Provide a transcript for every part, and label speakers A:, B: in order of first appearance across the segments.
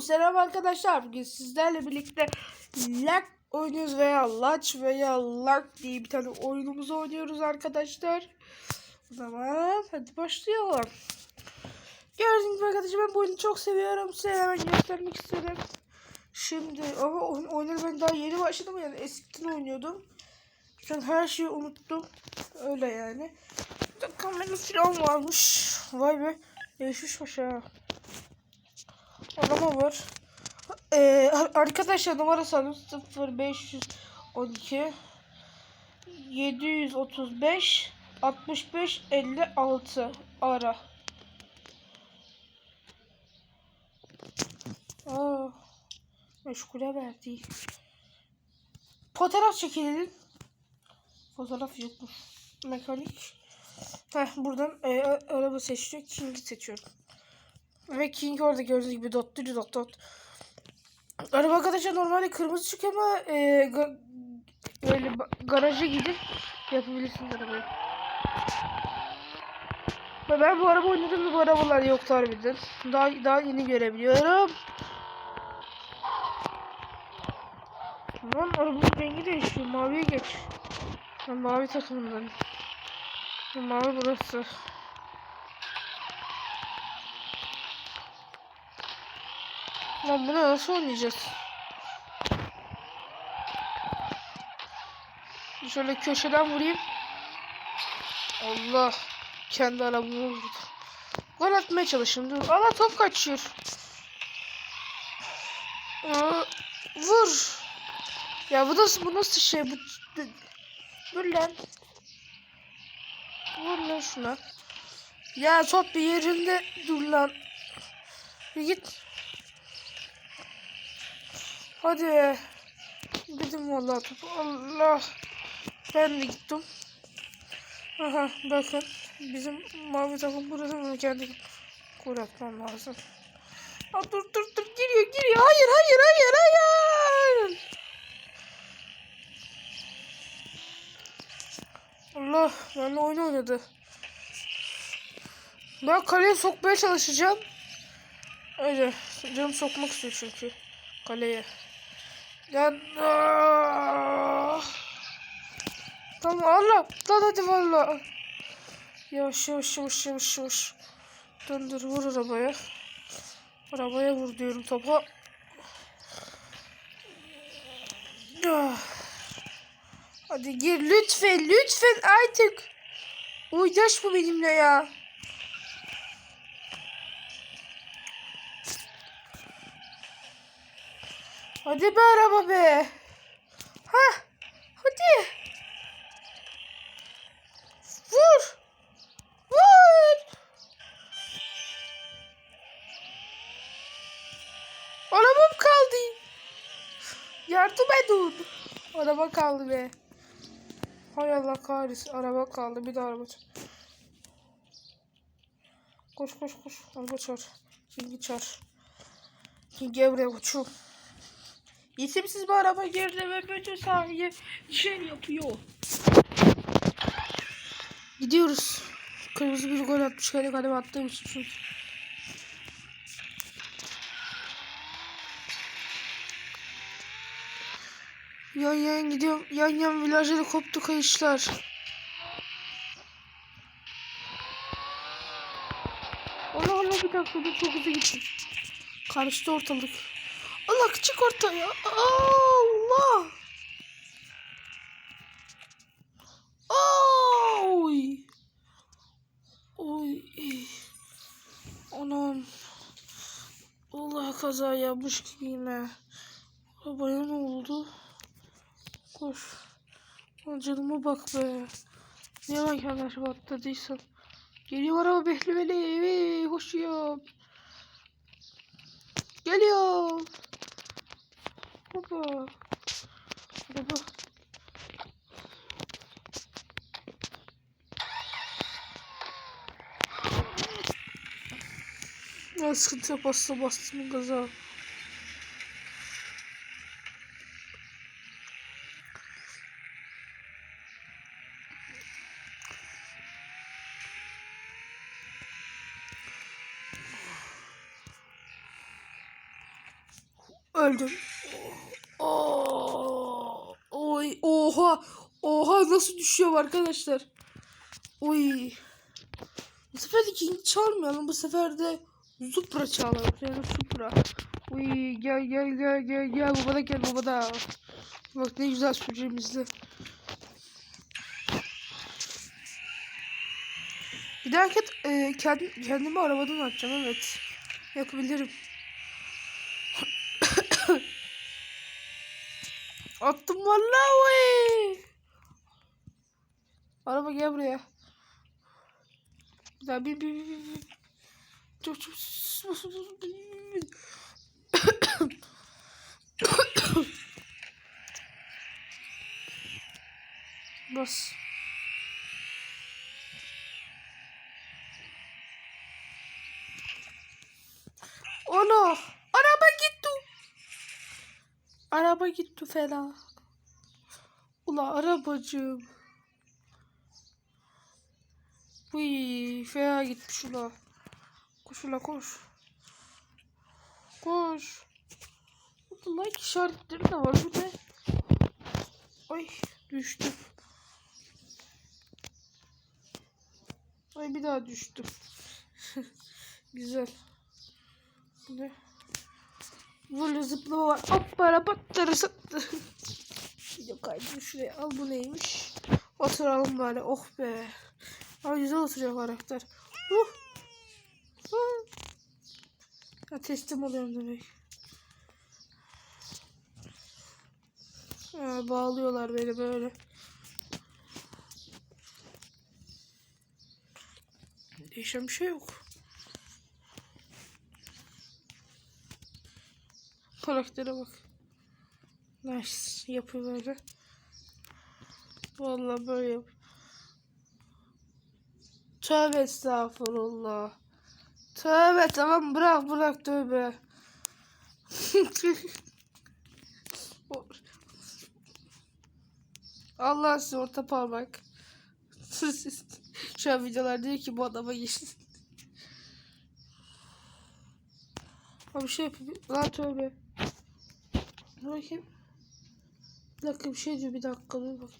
A: Selam arkadaşlar. Bugün sizlerle birlikte Luck oynuyoruz veya Laç veya Luck diye bir tane oyunumuzu oynuyoruz arkadaşlar. O zaman hadi başlayalım. Gördüğünüz gibi arkadaşlar ben bu oyunu çok seviyorum. Size hemen göstermek istedim. Şimdi ama oyun, oyunları ben daha yeni başladım yani eskiden oynuyordum. Şu an her şeyi unuttum. Öyle yani. Bir de kamera falan varmış. Vay be. Yaşmış aşağı. Arama var. Ee, ar- arkadaşlar numara sanırım 0512 735 65 56 ara. Aa, meşgule verdi. Fotoğraf çekilelim. Fotoğraf yokmuş. Mekanik. Heh, buradan e, araba seçiyor. King'i seçiyorum. Ve King orada gördüğünüz gibi dot dot dot dot. Araba arkadaşlar normalde kırmızı çıkıyor ama e, ga- böyle garaja gidip yapabilirsiniz arabayı. Ve ben bu araba oynadım bu arabalar yoktu harbiden. Daha, daha yeni görebiliyorum. Lan arabanın rengi değişiyor. Maviye geç. Ben mavi takımından. Mavi burası. Lan bunu nasıl oynayacağız? Şöyle köşeden vurayım. Allah. Kendi arabamı vurdu. Gol atmaya çalışın. Dur. Ama top kaçıyor. Aa, vur. Ya bu nasıl bu nasıl şey bu Dur lan. Vur lan şuna. Ya top bir yerinde dur lan. Bir git. Hadi. Gidim vallahi topu. Allah. Ben de gittim. Aha bakın. Bizim mavi takım burada mı kendi gol atmam lazım. Aa, dur dur dur giriyor giriyor. Hayır hayır hayır hayır. Allah benimle oyun oynadı. Ben kaleye sokmaya çalışacağım. Öyle canım sokmak istiyor çünkü kaleye. Ya ah! Tamam Allah. Lan hadi valla. Yavaş yavaş yavaş yavaş yavaş. Döndür vur arabaya. Arabaya vur diyorum topa. Ah. Hadi gir lütfen lütfen artık. Uydaş bu benimle ya. Hadi be araba be. Ha, hadi. Vur. Vur. Arabam kaldı. Yardım edin. Araba kaldı be. Hay Allah kahretsin. Araba kaldı. Bir de araba çağır. Koş koş koş. Araba çağır. Kingi çağır. Kingi buraya uçuyor. İsimsiz bir araba girdi ve bütün sahayı şey yapıyor. Gidiyoruz. Kırmızı bir gol atmış. Kale kaleme attığım için. Yan yan gidiyorum. Yan yan virajları koptu kayışlar. Allah Allah bir dakika çok hızlı gittim. Karıştı ortalık. Allah çık ortaya. Allah. Oy. Oy. Anam. Allah kaza yapmış gibiyim ha. Arabaya ne oldu? Koş. Canıma bak be. Niye ben kendi araba atladıysam. Geliyor araba behli behli. Koşuyor. Geliyor. Baba. Baba. Ya sıkıntı yok bastı bastım gaza. Öldüm. Nasıl düşüyor arkadaşlar. Oy. Bu sefer de King çalmayalım. Bu sefer de Supra çalalım. Yani Supra. Uy gel gel gel gel gel baba da gel baba da. Bak ne güzel süreceğimizde. Bir dahaki e, kendi, kendimi arabadan atacağım evet. Yapabilirim. Attım vallahi oy. Araba gel buraya. Bir bir bir bir. Çok çok Bas. Ana! Araba gitti. Araba gitti fena. Ula arabacığım. Uy, fena gitmiş ula. Koş ula koş. Koş. Burada like işaretleri de var. Bu ne? Ay düştüm. Ay bir daha düştüm. Güzel. Bu ne? Böyle zıplama var. Hoppara patları sattı. Video kaydı şuraya al bu neymiş? Oturalım böyle oh be. Ay güzel oturuyor karakter. Uh. Uh. Ya teslim oluyorum demek. Ha, bağlıyorlar beni böyle. Değişen bir şey yok. Karaktere bak. Nice. Yapıyor böyle. Vallahi böyle yap. Tövbe estağfurullah. Tövbe tamam bırak bırak tövbe. Allah size orta parmak. Şu an videolar diyor ki bu adama geçti. Abi şey yapayım. Lan tövbe. Bakayım. Bir dakika bir şey diyor bir dakika dur bak.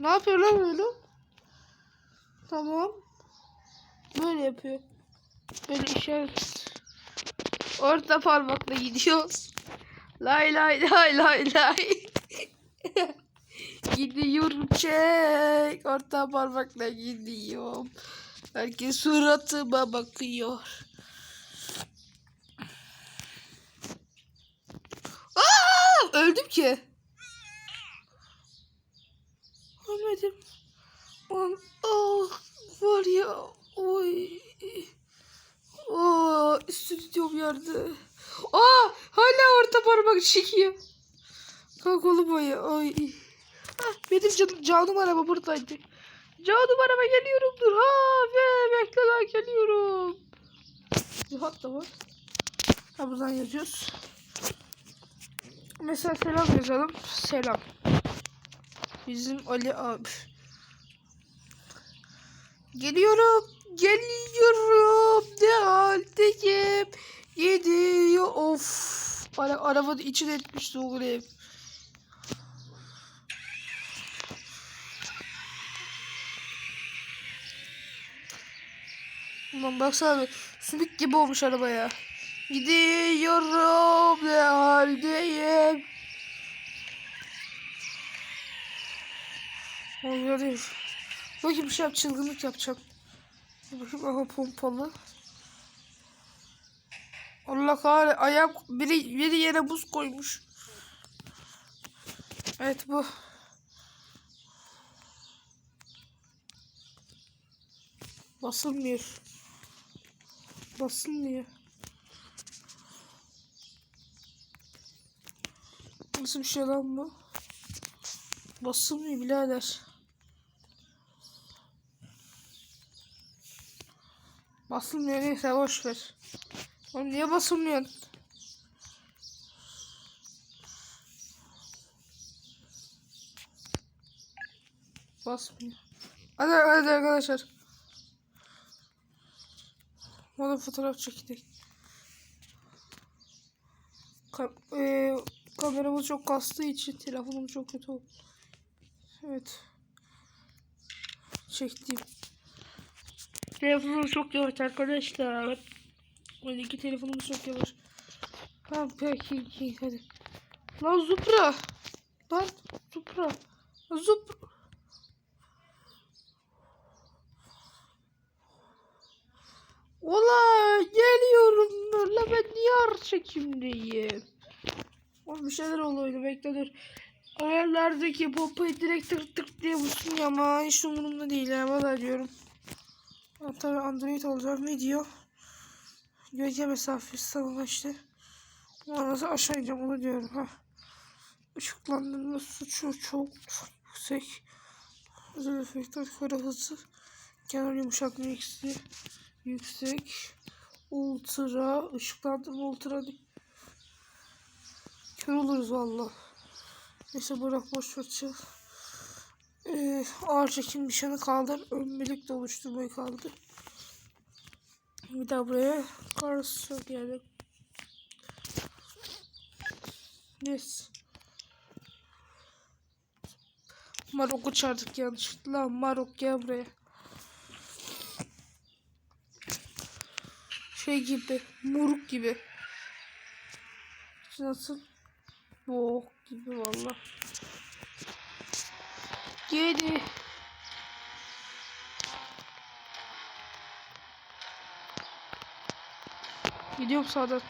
A: Ne yapıyor lan böyle? Tamam. Böyle yapıyor. Böyle işaret. Orta parmakla gidiyoruz. Lay lay lay lay lay. Gidiyorum çek. Orta parmakla gidiyorum. Herkes suratıma bakıyor. Aa, öldüm ki. Ölmedim. Lan, ah, var ya. Oy. Aa, stüdyom yardı. Aa, hala orta parmak çekiyor. Kalk oğlum boyu. Ay. Ah, benim canım, canım araba buradaydı. Canım araba geliyorum dur. Ha ve bekle lan geliyorum. Cihat da var. Ha buradan yazıyoruz. Mesela selam yazalım. Selam. Bizim Ali abi. Geliyorum. Geliyorum. Ne haldeyim? Gidiyor. Of. Ara arabanın içine etmiş ev. Ulan baksana sümük gibi olmuş arabaya. Gidiyorum ne haldeyim. Oluyor. Bakayım bir şey yap çılgınlık yapacağım. Bakayım aha pompalı. Allah kahretsin ayağım biri, biri yere buz koymuş. Evet bu. Basılmıyor. Basılmıyor. Nasıl bir şey lan bu? Basılmıyor birader. Basılmıyor neyse boş ver. Oğlum niye basılmıyor? Basmıyor. Hadi, hadi arkadaşlar. Bana fotoğraf çektik. Ka- e, kameramız çok kastığı için telefonum çok kötü oldu. Evet. Çektim. Telefonum çok yavaş arkadaşlar. Öndeki telefonumuz çok yavaş. Tamam peki peki, hadi. Lan Zupra. Lan Zupra. Zupra. Ola geliyorum. La ben niye ar çekimdeyim? Oğlum bir şeyler oluyor bekle dur. Ayarlardaki pompayı direkt tık tık diye vursun ya ama hiç umurumda değil ya valla diyorum. Ha, tabii Android olacak video. Gölge mesafesi tamam işte. Ama nasıl aşağı ineceğim onu diyorum ha. Işıklandırması çok çok yüksek. Özel efektler kara hızı. Kenar yumuşaklığı eksi yüksek. Ultra ışıklandırma ultra Kör oluruz valla. Neyse bırak boş ver. Ee, ağır çekim nişanı kaldır. Ön birlikte oluşturmayı kaldır. Bir daha buraya karşı geldik. Yes. Marok'u çağırdık yanlışlıkla. Marok gel buraya. Şey gibi. Muruk gibi. Nasıl? Bok gibi valla. Geri. Gidiyorum sağdan.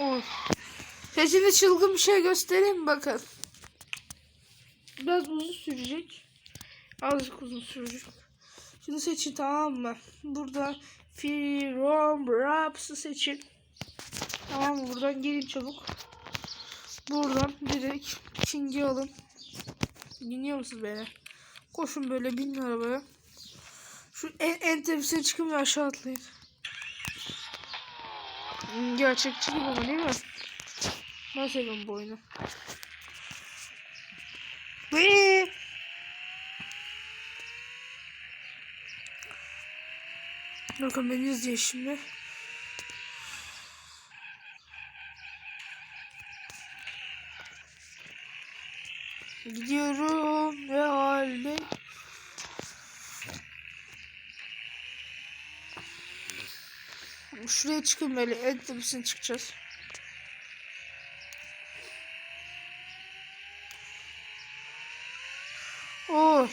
A: Oy. Şimdi çılgın bir şey göstereyim bakın. Biraz uzun sürecek. Azıcık uzun sürecek. Şunu seçin tamam mı? Burada From Raps'ı seçin. Tamam mı? Buradan gelin çabuk. Buradan direkt King'i alın. Dinliyor musunuz beni? Koşun böyle binin arabaya. Şu en, en tepesine çıkın ve aşağı atlayın. Hmm, Gerçekçi gibi ama değil mi? Ben seviyorum bu oyunu. Whee! Bakın beni izleyin şimdi. Gidiyorum ve halde Şuraya çıkın böyle en çıkacağız. Oy.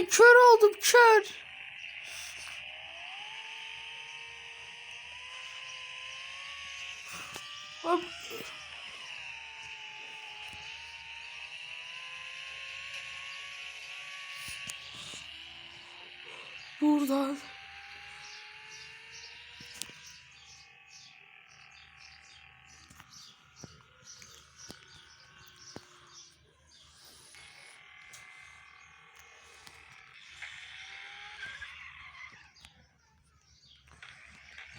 A: Ulan kör oldum kör. Buradan.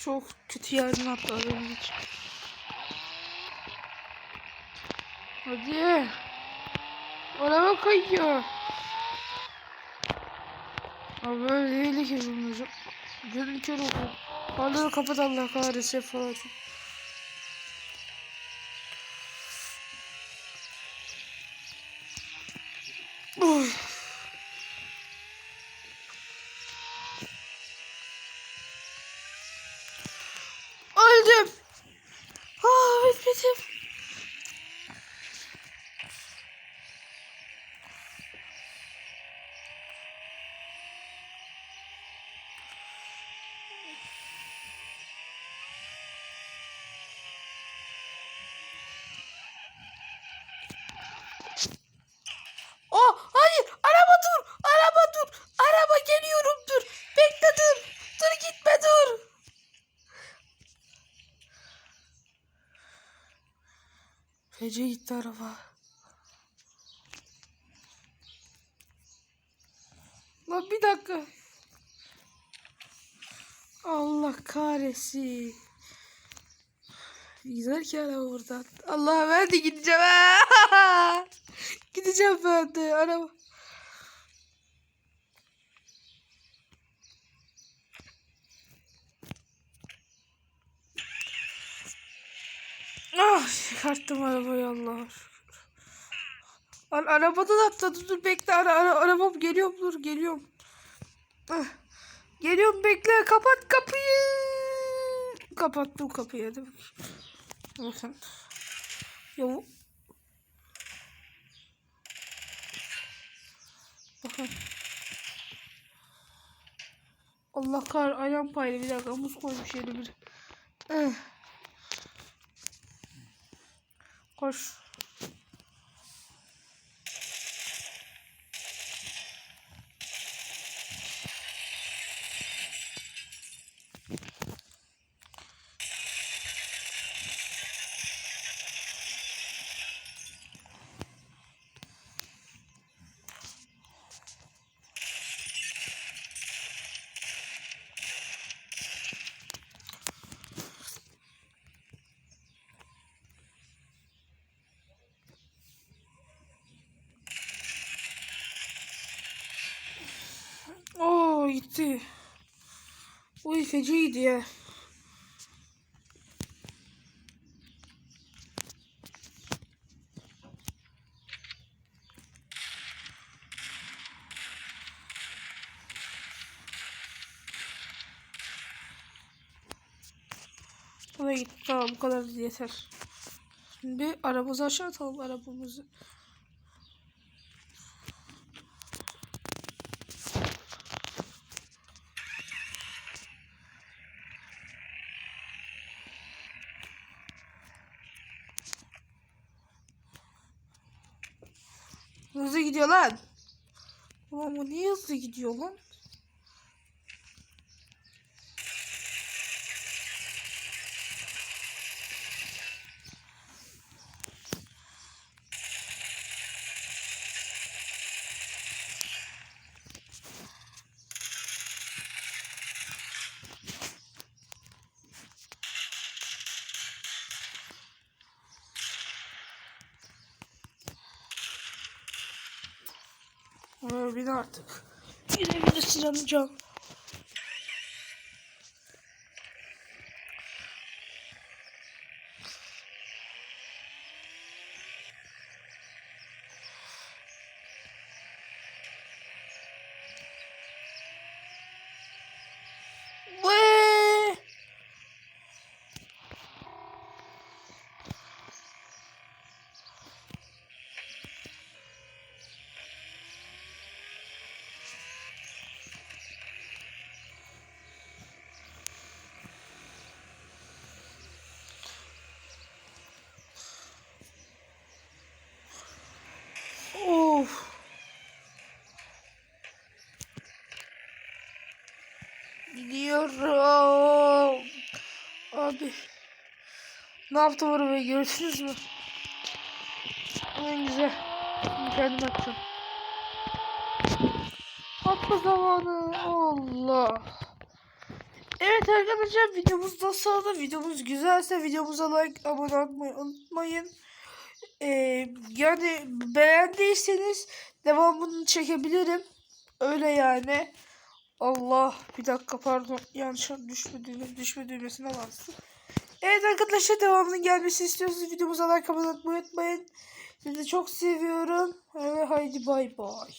A: Çok kötü yerden atladım hiç. Hadi. Araba kayıyor. Abi böyle değil ki bulunacak. Gözüm kör oldu. Farları kapat Allah kahretsin falan. Uy. Öldüm. Aa Fece gitti araba. Lan bir dakika. Allah kahretsin. Gider ki araba buradan. Allah ben de gideceğim. gideceğim ben de araba. Ah çıkarttım arabayı Allah'a şükür. Lan arabadan atladı dur bekle ara, ara, arabam geliyorum dur geliyorum. Ah, geliyorum bekle kapat kapıyı. Kapattım kapıyı bakayım. Bakın. Ya bu-. Allah kar ayağım paylı bir dakika muz koymuş yeri bir. Eh. Koş. Gitti. Uy feciydi ya. Da gitti. Tamam bu kadar yeter. Şimdi arabamızı aşağı atalım arabamızı. Hızlı gidiyor lan. Ulan bu niye hızlı gidiyor lan? Bin artık. Yine bir de Gidiyorum. Abi. Ne yaptım arabayı gördünüz mü? En güzel. Şimdi kendim atacağım. Atma zamanı. Allah. Evet arkadaşlar videomuz nasıldı? Videomuz güzelse videomuza like, abone olmayı unutmayın. Ee, yani beğendiyseniz devamını çekebilirim. Öyle yani. Allah bir dakika pardon yanlış düşme düğme düşme düğmesine bastım. Evet arkadaşlar devamının gelmesini istiyorsanız videomuza like abone olmayı unutmayın. Sizi çok seviyorum. Ve haydi bay bay.